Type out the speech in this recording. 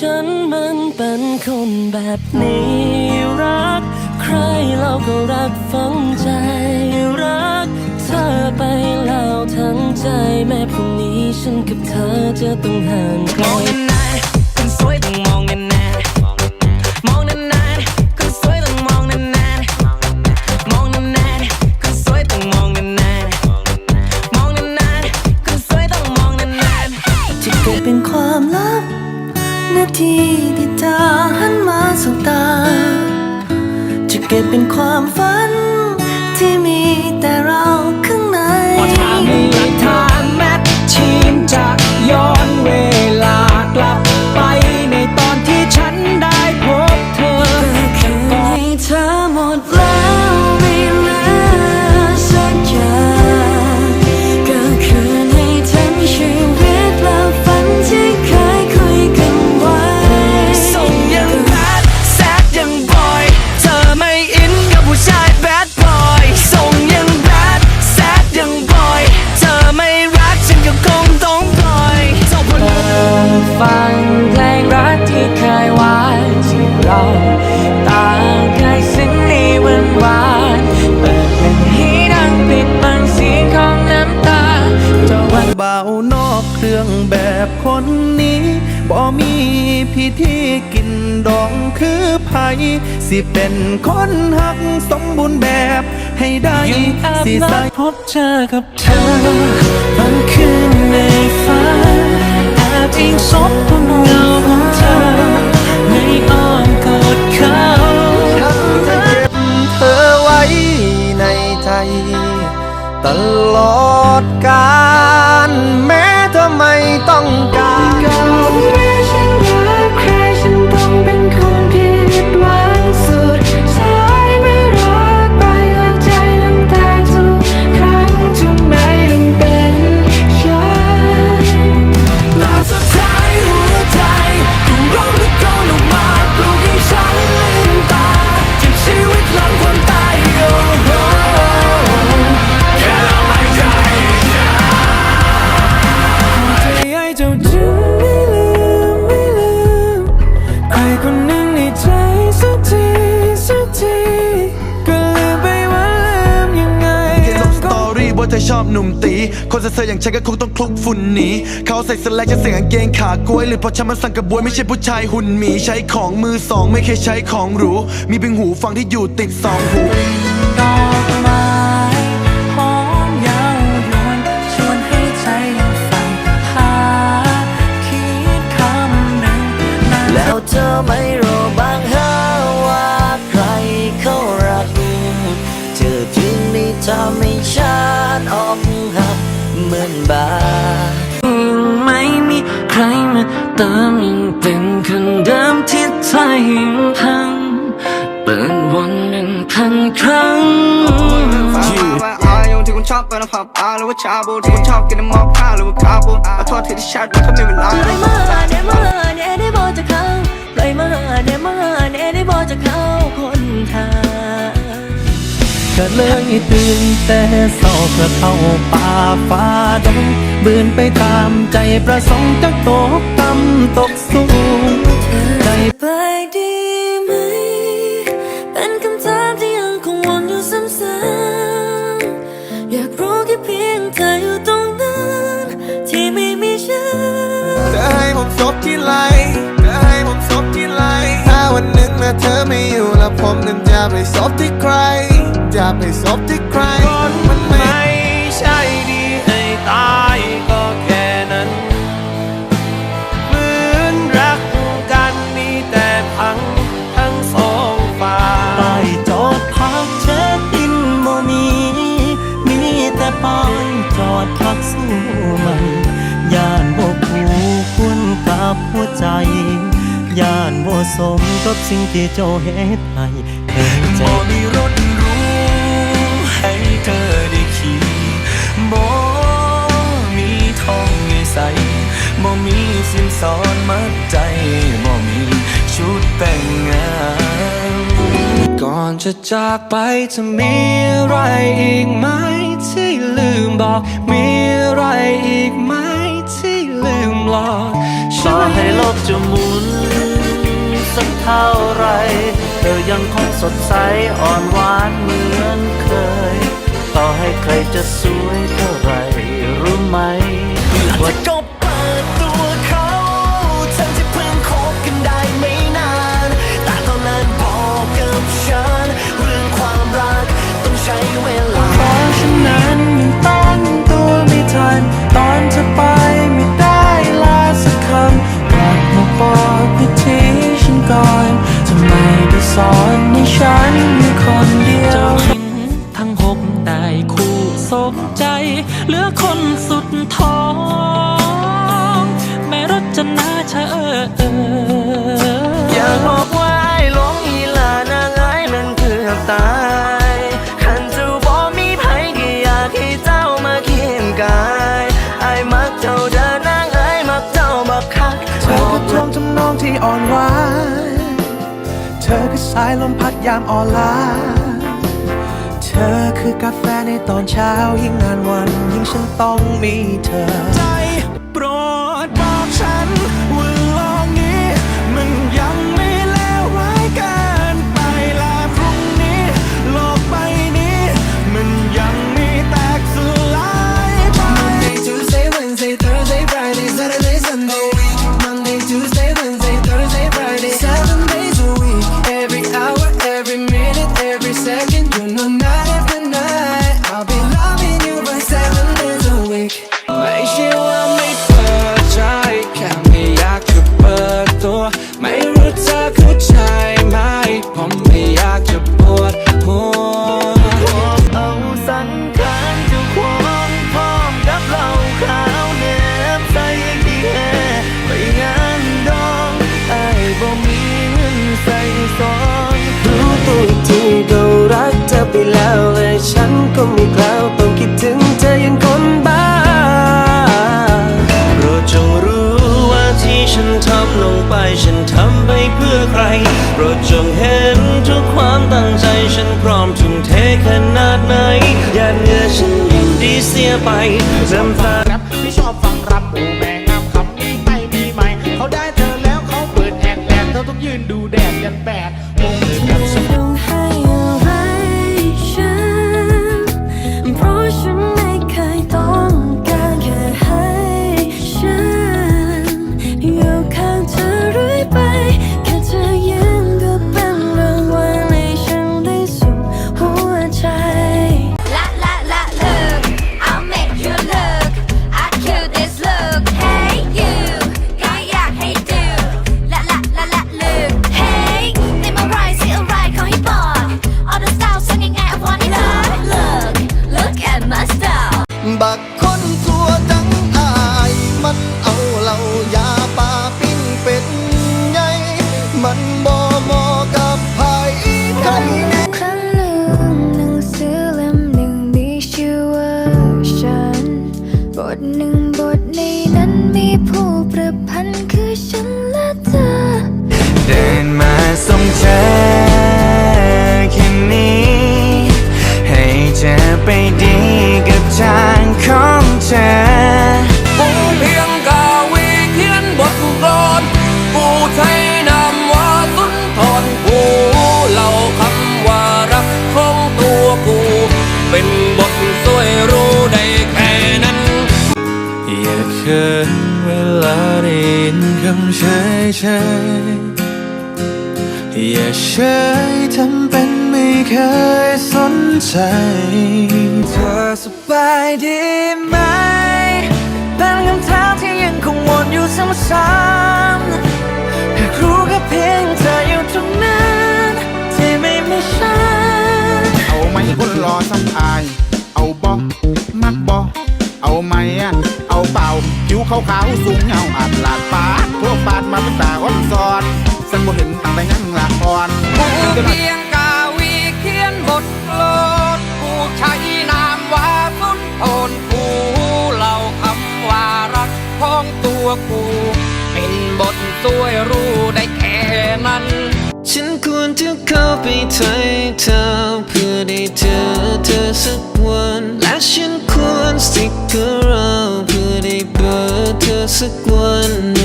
ฉันมันเป็นคนแบบนี้รัก ใครเราก็รักฝังใจรัก เธอไปแล้วทั้งใจแม้พรุ่งนี้ฉันกับเธอจะต้องห่างไกล ไผสิเป็นคนหักสมบูรณ์แบบให้ได้สินัใส่ดพบเจอกับเธอวันคืนในฝันแอบอิงซบบนเงาของเธอในอ้อมกอดเขาฉันจะเก็บเธอไว้ในใจ ตลอดกาลแม้เธอไม่ต้องการ อบหนุ่มตี คนเซ่อๆอย่างฉันก็คงต้องคลุกฝุ่นหนีเขาใส่สแลกจะใส่กางเกงขากล้วย หรือเพราะฉันมันสั่งกระบวยไม่ใช่ผู้ชายหุ่นหมีใช้ของมือสอง ไม่เคยใช้ของหรู มีเพียงหูฟังที่อยู่ติดสองหูดอกไม้หอมยาวยวนชวนให้ใจยังฝันหาคิดคำหนึ่งแล้วเธอไม่รู้บ้างเฮะว่าใครเขารักเธอจึงได้ทำให เติมยังเป็นคนเดิมที่ใจยังพังเปิดวนหนึ่งพันครั้งว่าอายงที่คุณชอบเป็นผับอาหรือว่าชาบูที่คุณชอบกินน้ำมอกข้าวหรือว่าคาบูขอโทษที่ที่แชทมันก็ไม่เวลา ก็เลยตื่นแต่เศร้าเพื่อเข้าป่าฟ้าดงบืนไปตามใจประสงค์จะตกต่ำตกสูงใจไปดีไหม เป็นคำถามที่ยังคงวนอยู่ซ้ำๆอยากรู้แค่เพียงเธออยู่ตรงนั้น ที่ไม่มีฉันเธอให้ผมซบที่ไหล วันหนึ่งนะเธอไม่อยู่แล้วผมนั้นจะไปซบที่ใคร จะไปซบที่ใครมันไม่ใช่ดีให้ตายก็แค่นั้นเหมือนรักกันมีแต่พังทั้งสองฝ่ายป้ายจอดพักเช็คอินบ่มีมีแต่ป้ายจอดพักสู้มันย่านบ่คู่ควรกับหัวใจ ย่านบ่สมกับสิ่งที่เจ้าเฮ็ดให้เคยใจบ่มีรถรู้ให้เธอได้ขี่บ่มีทองให้ใส่บ่มีสินสอนมัดใจบ่มีชุดแต่งงานก่อนจะจากไปจะมีอะไรอีกไหมที่ลืมบอกมีอะไรอีกไหมที่ลืมหลอกต่อให้ลกจมุน สักเท่าไร เธอยังคงสดใสอ่อนหวานเหมือนเคย ต่อให้ใครจะสวยเท่าไรรู้ไหมว่า ได้คู่สมใจ เหลือคนสุดท้อง แม่รถจะน่าเชอเอออย่าบอกว่าไอ้หลงอีลานางไอ้นั้นเกือบตายขันจ้าบ่มีไผก็อยากให้เจ้ามาเคียงกายไอ้มักเจ้าเดินนางไอ้มักเจ้าบักคักเธอคือทวงทำนองที่อ่อนหวานเธอคือสายลมพัดยามอ่อนล้า ธอคือกาแฟในตอนเช้ายิ่งนานวันยิ่งฉันต้องมีเธอ โปรดจงเห็นทุกความตั้งใจฉันพร้อมทุ่มเทขนาดไหนอย่าเหงื่อฉันยิ่งดีเสียไปจำตาแรปพี่ชอบฟังรับโอแม่งามคำนี้ไม่มีใหม่ เขาได้เธอแล้วเขาเปิดแอกแลนเธอต้องยืนดูแดดยันแปด บักคนตัวจังอายมันเอาเหล่ายาปลาปิ้งเป็นไงมันบ่เหมาะกับไผใครครั้งหนึ่งหนังสือเล่มหนึ่งมีชื่อว่าฉันบทหนึ่งบทในนั้นมีผู้ เฉยเฉยอย่าเฉยทำเป็นไม่เคยสนใจ เธอสบายดีไหม เป็นคำถามที่ยังคงวนอยู่ซ้ำๆอยากรู้แค่เพียงเธออยู่ตรงนั้นที่ไม่มีฉันเอาไหมคนรอซ้ำอาย เอาบอกมักบอกเอาไหมอะเอาเปล่าผิวขาวๆสูงเงาอาจลาดปาดทั่ว ปาดมาเป็นตาอ่อนซอนสันบ่เห็นตั้งแต่ยังละอ่อนเพียงกาวีเขียนบทโลดกูใช้นามว่าสุนทรกูเล่าคำว่ารักของตัวกูเป็นบทสวยรู้ได้แค่นั้น ฉันควรจะเข้าไปไทยเธอเพื่อได้เจอเธอสักวัน และฉันควร stick around เพื่อได้เบอร์เธอสักวัน